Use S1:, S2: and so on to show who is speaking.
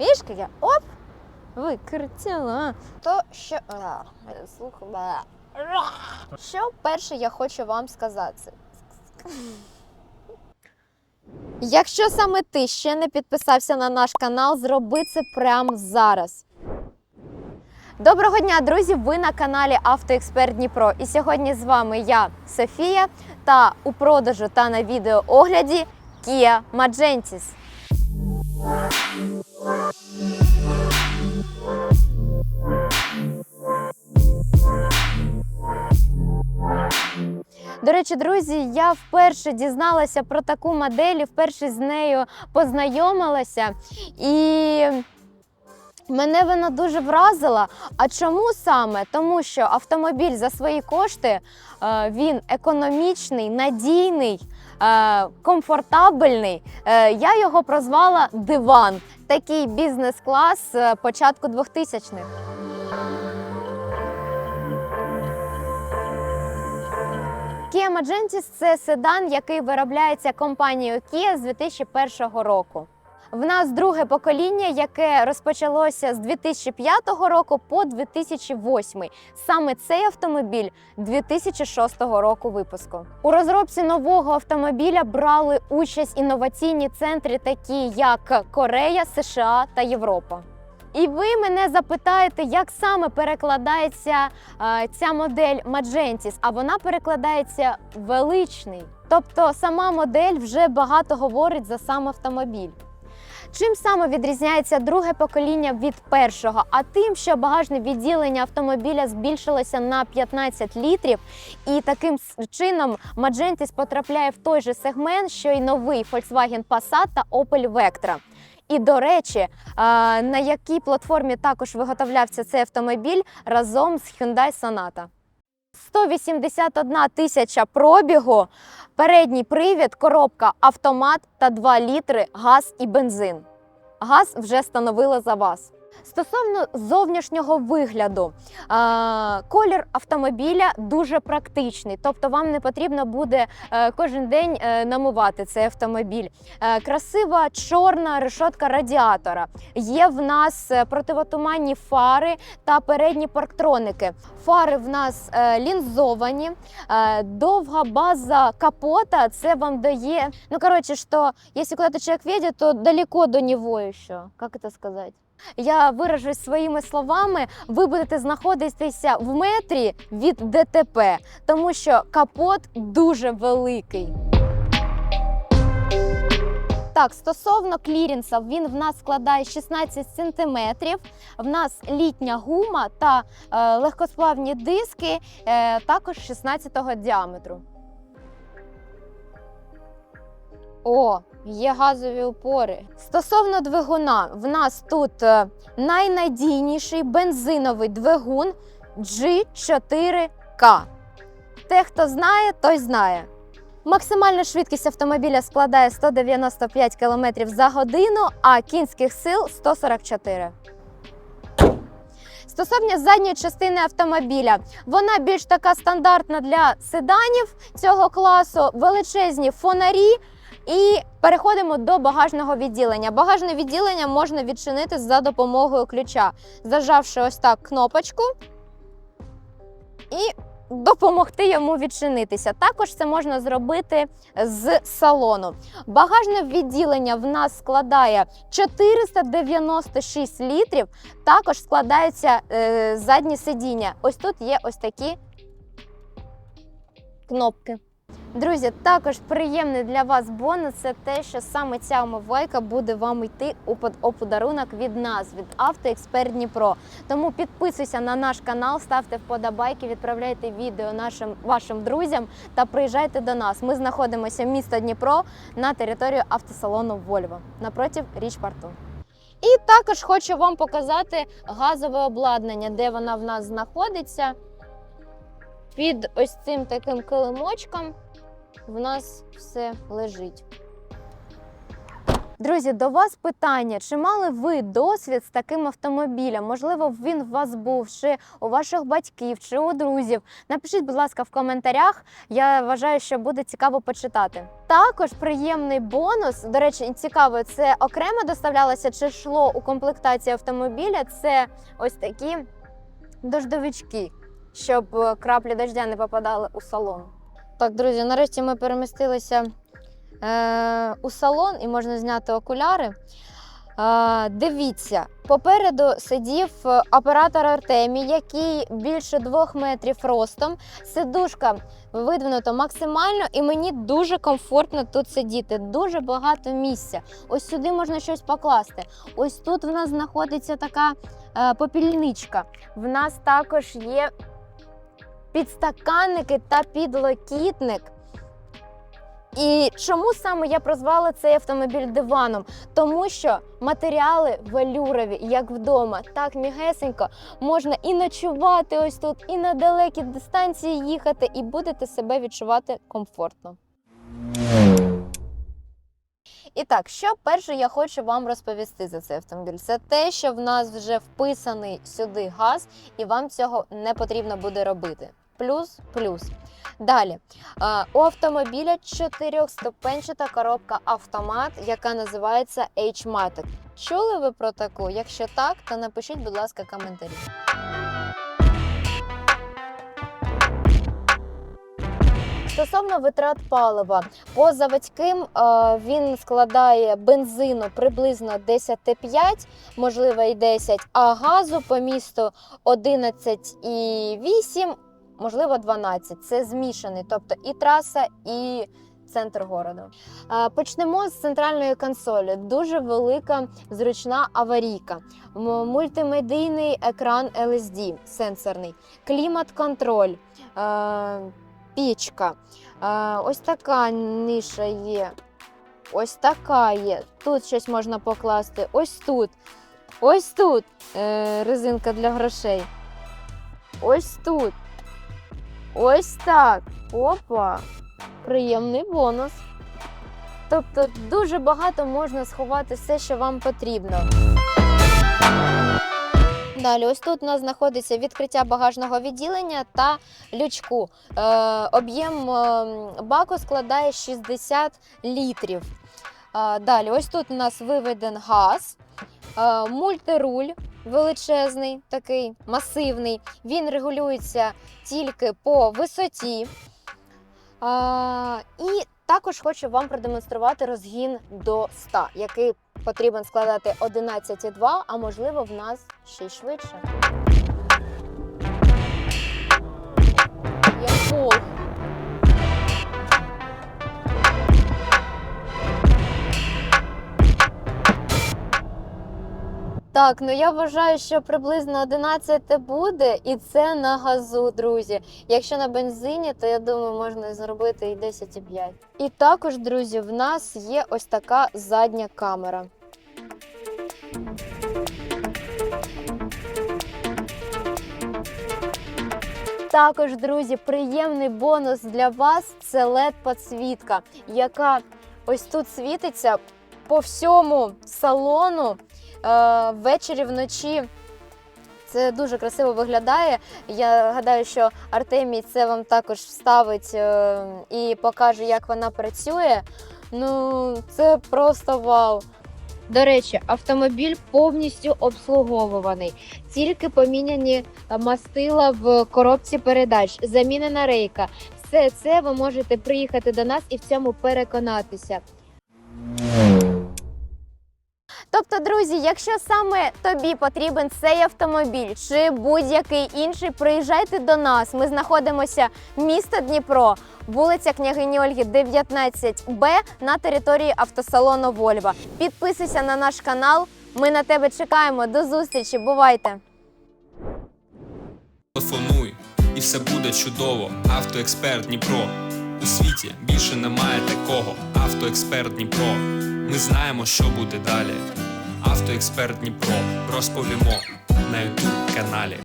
S1: Як я оп, викрутила. То що. Слухай. Що перше я хочу вам сказати? Якщо саме ти ще не підписався на наш канал, зроби це прямо зараз. Доброго дня, друзі! Ви на каналі Автоексперт Дніпро. І сьогодні з вами я, Софія, та у продажу та на відеоогляді Kia Magentis. До речі, друзі, я вперше дізналася про таку модель, вперше з нею познайомилася. І мене вона дуже вразила. А чому саме? Тому що автомобіль за свої кошти е, він економічний, надійний, е, комфортабельний. Е, Я його прозвала диван. Такий бізнес-клас е, початку 2000-х. Kia Magentis – це седан, який виробляється компанією Kia з 2001 року. В нас друге покоління, яке розпочалося з 2005 року по 2008. Саме цей автомобіль 2006 року випуску. У розробці нового автомобіля брали участь інноваційні центри, такі як Корея, США та Європа. І ви мене запитаєте, як саме перекладається е, ця модель Magentis, а вона перекладається величний. Тобто сама модель вже багато говорить за сам автомобіль. Чим саме відрізняється друге покоління від першого? А тим, що багажне відділення автомобіля збільшилося на 15 літрів, і таким чином Magentis потрапляє в той же сегмент, що й новий Volkswagen Passat та Opel Vectra. І до речі, на якій платформі також виготовлявся цей автомобіль разом з Hyundai Sonata. 181 тисяча пробігу, передній привід, коробка автомат та 2 літри газ і бензин. Газ вже становила за вас. Стосовно зовнішнього вигляду, колір автомобіля дуже практичний, тобто вам не потрібно буде е, кожен день е, намивати цей автомобіль. Е, Красива чорна решотка радіатора. Є в нас противотуманні фари та передні парктроники. Фари в нас лінзовані, довга база капота. Це вам дає. Ну, коротше, що якщо куда-то человек едет, то далеко до него еще. Как это сказать? Я виражусь своїми словами, ви будете знаходитися в метрі від ДТП, тому що капот дуже великий. Так, стосовно клірінса, він в нас складає 16 см. В нас літня гума та е, легкосплавні диски е, також 16 діаметру. О, є газові опори. Стосовно двигуна, в нас тут е, найнадійніший бензиновий двигун G4K. Те, хто знає, той знає. Максимальна швидкість автомобіля складає 195 км за годину, а кінських сил 144. Стосовно задньої частини автомобіля, вона більш така стандартна для седанів цього класу, величезні фонарі. І переходимо до багажного відділення. Багажне відділення можна відчинити за допомогою ключа, зажавши ось так кнопочку і допомогти йому відчинитися. Також це можна зробити з салону. Багажне відділення в нас складає 496 літрів. Також складаються е, задні сидіння. Ось тут є ось такі кнопки. Друзі, також приємний для вас бонус це те, що саме ця омивайка буде вам йти у подарунок від нас, від Автоексперт Дніпро. Тому підписуйся на наш канал, ставте вподобайки, відправляйте відео нашим вашим друзям та приїжджайте до нас. Ми знаходимося в місто Дніпро на території автосалону Вольво напротив річпорту. І також хочу вам показати газове обладнання, де вона в нас знаходиться. Під ось цим таким килимочком в нас все лежить. Друзі, до вас питання: чи мали ви досвід з таким автомобілем? Можливо, він у вас був чи у ваших батьків, чи у друзів. Напишіть, будь ласка, в коментарях. Я вважаю, що буде цікаво почитати. Також приємний бонус. До речі, цікаво, це окремо доставлялося чи йшло у комплектації автомобіля. Це ось такі дождовички, щоб краплі дождя не попадали у салон. Так, друзі, нарешті ми перемістилися е, у салон і можна зняти окуляри. Е, дивіться, попереду сидів е, оператор Артемій, який більше двох метрів ростом. Сидушка видвинута максимально, і мені дуже комфортно тут сидіти. Дуже багато місця. Ось сюди можна щось покласти. Ось тут в нас знаходиться така е, попільничка. В нас також є підстаканники та підлокітник. І чому саме я прозвала цей автомобіль диваном? Тому що матеріали велюрові, як вдома, так мігесенько, можна і ночувати ось тут, і на далекі дистанції їхати, і будете себе відчувати комфортно. І так, що перше я хочу вам розповісти за цей автомобіль, це те, що в нас вже вписаний сюди газ, і вам цього не потрібно буде робити. Плюс, плюс. Далі, у автомобіля чотирьохступенчата коробка автомат, яка називається H-Matic. Чули ви про таку? Якщо так, то напишіть, будь ласка, коментарі. Стосовно витрат палива, по заводським е, він складає бензину приблизно 10,5, можливо і 10, а газу по місту 11,8, можливо 12. Це змішаний, тобто і траса, і центр городу. Е, Почнемо з центральної консолі. Дуже велика зручна аварійка, мультимедійний екран LSD сенсорний, клімат-контроль. е, Пічка. Е, ось така ниша є. Ось така є. Тут щось можна покласти. Ось тут. Ось тут резинка для грошей. Ось тут. Ось так. Опа. Приємний бонус. Тобто дуже багато можна сховати все, що вам потрібно. Далі, ось тут у нас знаходиться відкриття багажного відділення та лючку. Е, об'єм е, баку складає 60 літрів. Е, далі, ось тут у нас виведен газ, е, мультируль величезний, такий масивний. Він регулюється тільки по висоті. Е, і також хочу вам продемонструвати розгін до 100, який потрібен складати 11,2, а можливо в нас ще й швидше. Є Так, ну я вважаю, що приблизно 11 буде, і це на газу, друзі. Якщо на бензині, то я думаю, можна зробити і 10,5. І також, друзі, в нас є ось така задня камера. Також, друзі, приємний бонус для вас це led підсвітка, яка ось тут світиться по всьому салону ввечері вночі. Це дуже красиво виглядає. Я гадаю, що Артемій це вам також вставить е, і покаже, як вона працює. Ну, це просто вау. До речі, автомобіль повністю обслуговуваний. Тільки поміняні е, мастила в коробці передач, замінена рейка. Все це ви можете приїхати до нас і в цьому переконатися. Тобто, друзі, якщо саме тобі потрібен цей автомобіль чи будь-який інший, приїжджайте до нас. Ми знаходимося місто Дніпро, вулиця Княгині Ольги, 19Б на території автосалону Вольва. Підписуйся на наш канал. Ми на тебе чекаємо. До зустрічі. Бувайте!
S2: Телефонуй, і все буде чудово. Автоексперт Дніпро. У світі більше немає такого. Автоексперт Дніпро. Ми знаємо, що буде далі. Автоексперт Дніпро. Розповімо на ютуб каналі.